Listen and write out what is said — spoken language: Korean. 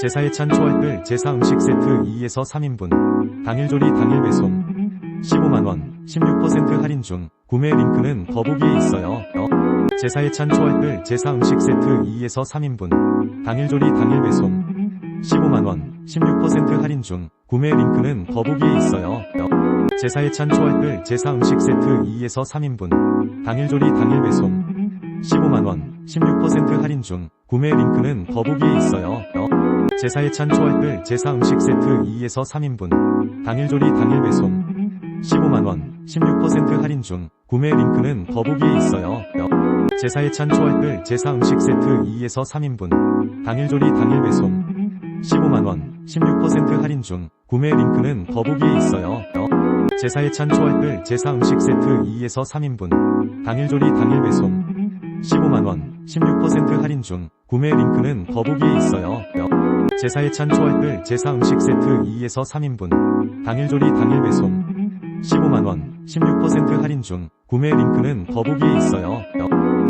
제사의 찬 초월들 제사 음식 세트 2에서 3인분 당일 조리 당일 배송 15만원 16% 할인 중 구매 링크는 더보기에 있어요. 제사의 찬 초월들 제사 음식 세트 2에서 3인분 당일 조리 당일 배송 15만원 16% 할인 중 구매 링크는 더보기에 있어요. 제사의 찬 초월들 제사 음식 세트 2에서 3인분 당일 조리 당일 배송 15만원 16% 할인 중 구매 링크는 더보기에 있어요 제사의 찬 초월들 제사 음식 세트 2에서 3인분 당일 조리 당일 배송 15만원 16% 할인 중 구매 링크는 더보기에 있어요. 제사의 찬 초월들 제사 음식 세트 2에서 3인분 당일 조리 당일 배송 15만원 16% 할인 중 구매 링크는 더보기에 있어요. 제사의 찬 초월들 제사 음식 세트 2에서 3인분 당일 조리 당일 배송 15만원 16% 할인 중 구매 링크는 더보기에 있어요 제사의 찬 초월들 제사 음식 세트 2에서 3인분 당일 조리 당일 배송 15만원 16% 할인 중 구매 링크는 더보기에 있어요